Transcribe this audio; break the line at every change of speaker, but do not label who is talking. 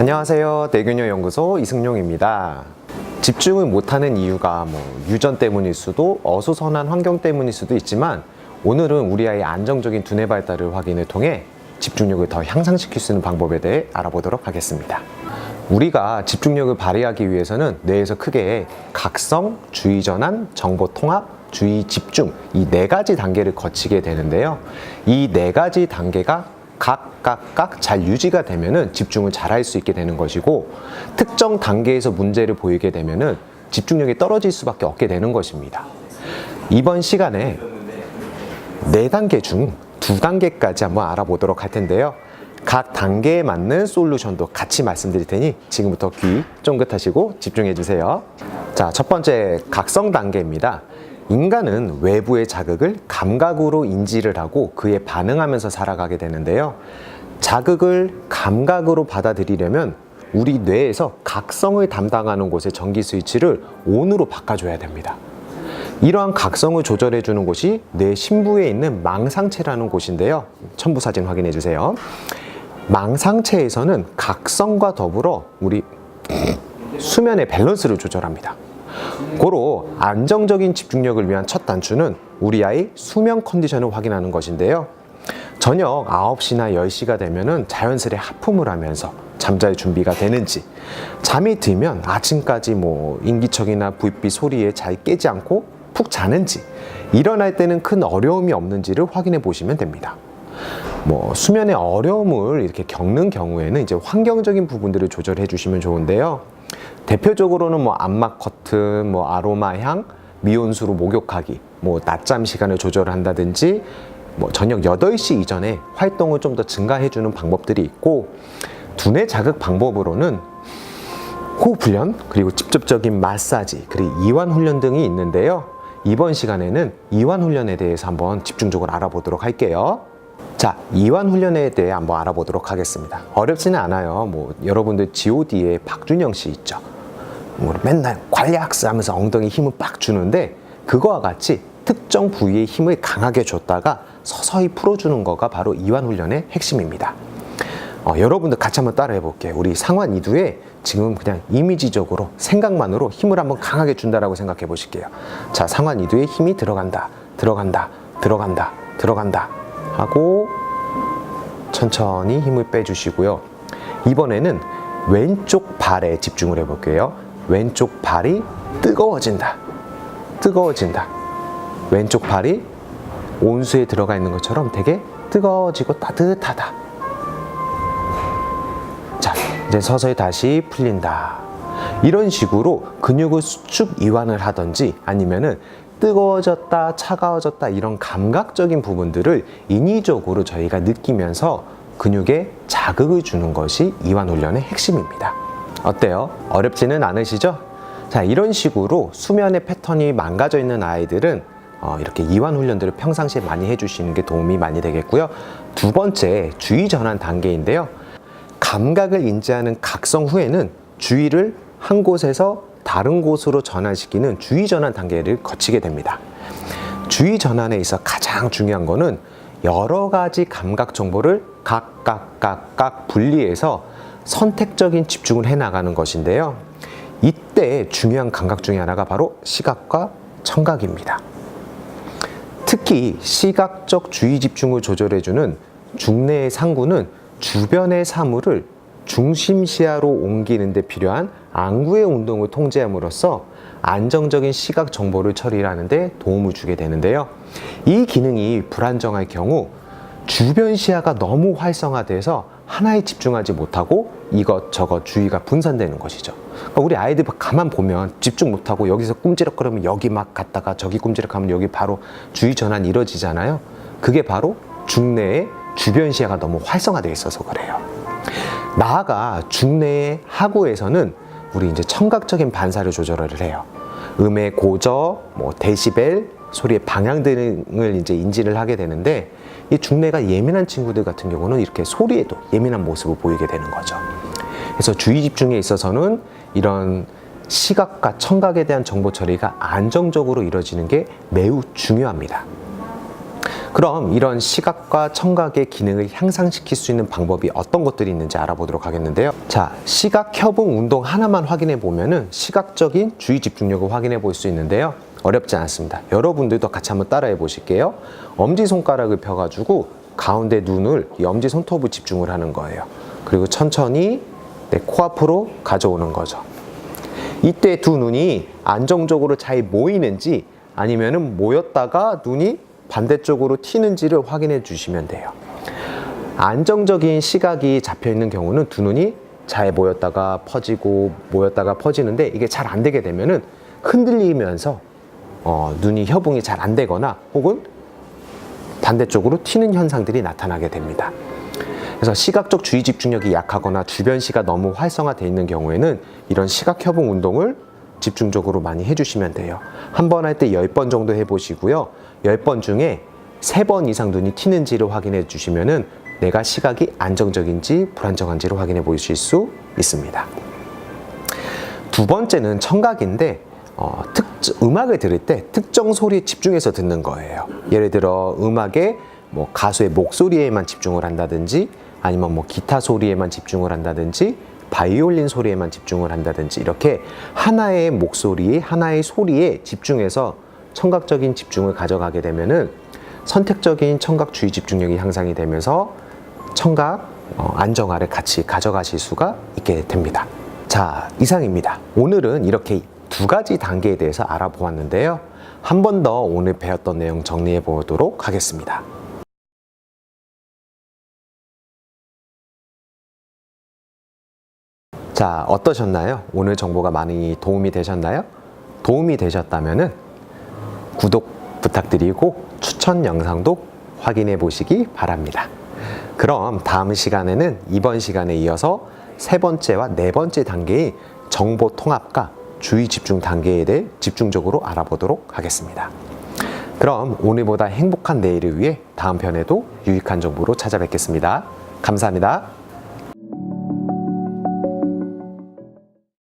안녕하세요. 대균형 연구소 이승용입니다. 집중을 못하는 이유가 뭐 유전 때문일 수도 어수선한 환경 때문일 수도 있지만 오늘은 우리 아이의 안정적인 두뇌 발달을 확인을 통해 집중력을 더 향상시킬 수 있는 방법에 대해 알아보도록 하겠습니다. 우리가 집중력을 발휘하기 위해서는 뇌에서 크게 각성, 주의 전환, 정보 통합, 주의 집중 이 네 가지 단계를 거치게 되는데요. 이 네 가지 단계가 각각각 잘 유지가 되면은 집중을 잘 할 수 있게 되는 것이고 특정 단계에서 문제를 보이게 되면은 집중력이 떨어질 수밖에 없게 되는 것입니다. 이번 시간에 네 단계 중 두 단계까지 한번 알아보도록 할 텐데요. 각 단계에 맞는 솔루션도 같이 말씀드릴 테니 지금부터 귀 쫑긋하시고 집중해 주세요. 자, 첫 번째 각성 단계입니다. 인간은 외부의 자극을 감각으로 인지를 하고 그에 반응하면서 살아가게 되는데요. 자극을 감각으로 받아들이려면 우리 뇌에서 각성을 담당하는 곳의 전기 스위치를 ON으로 바꿔줘야 됩니다. 이러한 각성을 조절해 주는 곳이 뇌 심부에 있는 망상체라는 곳인데요. 첨부 사진 확인해 주세요. 망상체에서는 각성과 더불어 우리 수면의 밸런스를 조절합니다. 고로 안정적인 집중력을 위한 첫 단추는 우리 아이 수면 컨디션을 확인하는 것인데요. 저녁 9시나 10시가 되면은 자연스레 하품을 하면서 잠잘 준비가 되는지 잠이 들면 아침까지 뭐 인기척이나 불빛 소리에 잘 깨지 않고 푹 자는지 일어날 때는 큰 어려움이 없는지를 확인해 보시면 됩니다. 뭐 수면의 어려움을 이렇게 겪는 경우에는 이제 환경적인 부분들을 조절해 주시면 좋은데요. 대표적으로는 뭐 안막 커튼, 뭐 아로마 향, 미온수로 목욕하기, 뭐 낮잠 시간을 조절한다든지 뭐 저녁 8시 이전에 활동을 좀 더 증가해 주는 방법들이 있고 두뇌 자극 방법으로는 호흡 훈련, 그리고 직접적인 마사지, 그리고 이완 훈련 등이 있는데요. 이번 시간에는 이완 훈련에 대해서 한번 집중적으로 알아보도록 할게요. 자, 이완 훈련에 대해 한번 알아보도록 하겠습니다. 어렵지는 않아요. 뭐 여러분들 G.O.D의 박준영 씨 있죠. 뭐 맨날 관리학스 하면서 엉덩이 힘을 빡 주는데 그거와 같이 특정 부위에 힘을 강하게 줬다가 서서히 풀어주는 거가 바로 이완 훈련의 핵심입니다. 어, 여러분들 같이 한번 따라해 볼게요. 우리 상완 이두에 지금 그냥 이미지적으로 생각만으로 힘을 한번 강하게 준다라고 생각해 보실게요. 자, 상완 이두에 힘이 들어간다, 들어간다, 들어간다, 들어간다 하고 천천히 힘을 빼주시고요. 이번에는 왼쪽 발에 집중을 해 볼게요. 왼쪽 발이 뜨거워진다, 뜨거워진다. 왼쪽 발이 온수에 들어가 있는 것처럼 되게 뜨거워지고 따뜻하다. 자, 이제 서서히 다시 풀린다. 이런 식으로 근육을 수축 이완을 하든지 아니면은 뜨거워졌다, 차가워졌다 이런 감각적인 부분들을 인위적으로 저희가 느끼면서 근육에 자극을 주는 것이 이완 훈련의 핵심입니다. 어때요? 어렵지는 않으시죠? 자, 이런 식으로 수면의 패턴이 망가져 있는 아이들은 어, 이렇게 이완 훈련들을 평상시에 많이 해주시는 게 도움이 많이 되겠고요. 두 번째, 주의 전환 단계인데요. 감각을 인지하는 각성 후에는 주의를 한 곳에서 다른 곳으로 전환시키는 주의 전환 단계를 거치게 됩니다. 주의 전환에 있어 가장 중요한 거는 여러 가지 감각 정보를 각각각각 분리해서 선택적인 집중을 해 나가는 것인데요. 이때 중요한 감각 중에 하나가 바로 시각과 청각입니다. 특히 시각적 주의 집중을 조절해주는 중뇌의 상구는 주변의 사물을 중심 시야로 옮기는 데 필요한 안구의 운동을 통제함으로써 안정적인 시각 정보를 처리하는 데 도움을 주게 되는데요. 이 기능이 불안정할 경우 주변 시야가 너무 활성화돼서 하나에 집중하지 못하고 이것저것 주의가 분산되는 것이죠. 그러니까 우리 아이들 가만 보면 집중 못하고 여기서 꿈지럭거리면 여기 막 갔다가 저기 꿈지럭하면 여기 바로 주의 전환이 이루어지잖아요. 그게 바로 중뇌의 주변 시야가 너무 활성화되어 있어서 그래요. 나아가 중뇌의 하구에서는 우리 이제 청각적인 반사를 조절을 해요. 음의 고저, 뭐 데시벨, 소리의 방향 등을 이제 인지를 하게 되는데 이 중뇌가 예민한 친구들 같은 경우는 이렇게 소리에도 예민한 모습을 보이게 되는 거죠. 그래서 주의 집중에 있어서는 이런 시각과 청각에 대한 정보 처리가 안정적으로 이루어지는 게 매우 중요합니다. 그럼 이런 시각과 청각의 기능을 향상시킬 수 있는 방법이 어떤 것들이 있는지 알아보도록 하겠는데요. 자, 시각 협응 운동 하나만 확인해 보면은 시각적인 주의 집중력을 확인해 볼 수 있는데요. 어렵지 않습니다. 여러분들도 같이 한번 따라해 보실게요. 엄지 손가락을 펴가지고 가운데 눈을 이 엄지 손톱을 집중을 하는 거예요. 그리고 천천히 내 코앞으로 가져오는 거죠. 이때 두 눈이 안정적으로 잘 모이는지 아니면은 모였다가 눈이 반대쪽으로 튀는지를 확인해 주시면 돼요. 안정적인 시각이 잡혀 있는 경우는 두 눈이 잘 모였다가 퍼지고 모였다가 퍼지는데 이게 잘 안 되게 되면은 흔들리면서 어, 눈이 협응이 잘 안 되거나 혹은 반대쪽으로 튀는 현상들이 나타나게 됩니다. 그래서 시각적 주의 집중력이 약하거나 주변 시가 너무 활성화되어 있는 경우에는 이런 시각 협응 운동을 집중적으로 많이 해주시면 돼요. 한 번 할 때 열 번 정도 해보시고요. 열 번 중에 세 번 이상 눈이 튀는지를 확인해 주시면은 내가 시각이 안정적인지 불안정한지를 확인해 보실 수 있습니다. 두 번째는 청각인데 어, 특, 음악을 들을 때 특정 소리에 집중해서 듣는 거예요. 예를 들어 음악에 뭐 가수의 목소리에만 집중을 한다든지 아니면 뭐 기타 소리에만 집중을 한다든지 바이올린 소리에만 집중을 한다든지 이렇게 하나의 목소리, 하나의 소리에 집중해서 청각적인 집중을 가져가게 되면은 선택적인 청각 주의 집중력이 향상이 되면서 청각 어, 안정화를 같이 가져가실 수가 있게 됩니다. 자, 이상입니다. 오늘은 이렇게 두 가지 단계에 대해서 알아보았는데요. 한 번 더 오늘 배웠던 내용 정리해 보도록 하겠습니다. 자, 어떠셨나요? 오늘 정보가 많이 도움이 되셨나요? 도움이 되셨다면은 구독 부탁드리고 추천 영상도 확인해 보시기 바랍니다. 그럼 다음 시간에는 이번 시간에 이어서 세 번째와 네 번째 단계의 정보 통합과 주의 집중 단계에 대해 집중적으로 알아보도록 하겠습니다. 그럼 오늘보다 행복한 내일을 위해 다음 편에도 유익한 정보로 찾아뵙겠습니다. 감사합니다.